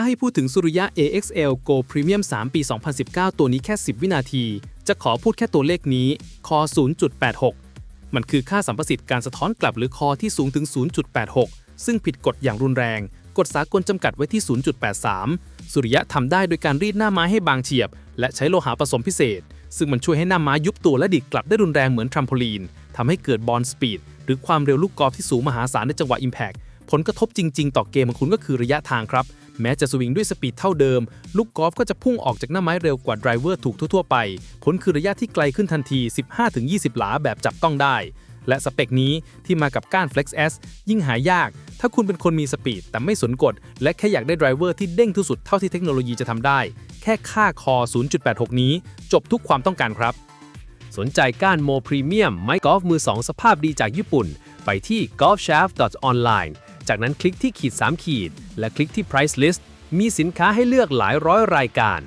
ถ้าให้พูดถึงสุริยะ AXL Go Premium 3 ปี 2019 ตัวนี้แค่ 10 วินาที จะขอพูดแค่ตัวเลขนี้ คอ 0.86 มันคือค่าสัมประสิทธิ์การสะท้อนกลับหรือคอที่สูงถึง 0.86 ซึ่งผิดกฎอย่างรุนแรง กฎสากลจำกัดไว้ที่ 0.83 สุริยะทำได้โดยการรีดหน้าไม้ให้บางเฉียบ และใช้โลหะผสมพิเศษ ซึ่งมันช่วยให้หน้าไม้ยุบตัวและดิดกลับได้รุนแรงเหมือนทรัมโพลีนทำให้เกิดบอลสปีดหรือความเร็วลูกกอล์ฟที่สูงมหาศาลในจังหวะ Impact ผลกระทบจริง ๆ ต่อเกมของคุณก็คือระยะทางครับ แม้จะสวิงด้วยสปีดเท่าเดิม ลูกกอล์ฟก็จะพุ่งออกจากหน้าไม้เร็วกว่าไดรเวอร์ถูกทั่วๆไป ผลคือระยะที่ไกลขึ้นทันที 15-20 หลาแบบจับต้องได้ และสเปคนี้ที่มากับก้าน Flex S ยิ่งหายาก ถ้าคุณเป็นคนมีสปีดแต่ไม่สนกฎและแค่อยากได้ไดรเวอร์ที่เด้งที่สุดเท่าที่เทคโนโลยีจะทำได้ แค่ค่าคอ 0.86 นี้ จบทุกความต้องการครับ สนใจก้านโมพรีเมียมไม้กอล์ฟมือ2สภาพดีจากญี่ปุ่น ไปที่ golfshaft.online จากนั้นคลิกที่ขีด 3 ขีด และคลิกที่ price list มีสินค้าให้เลือกหลายร้อยรายการ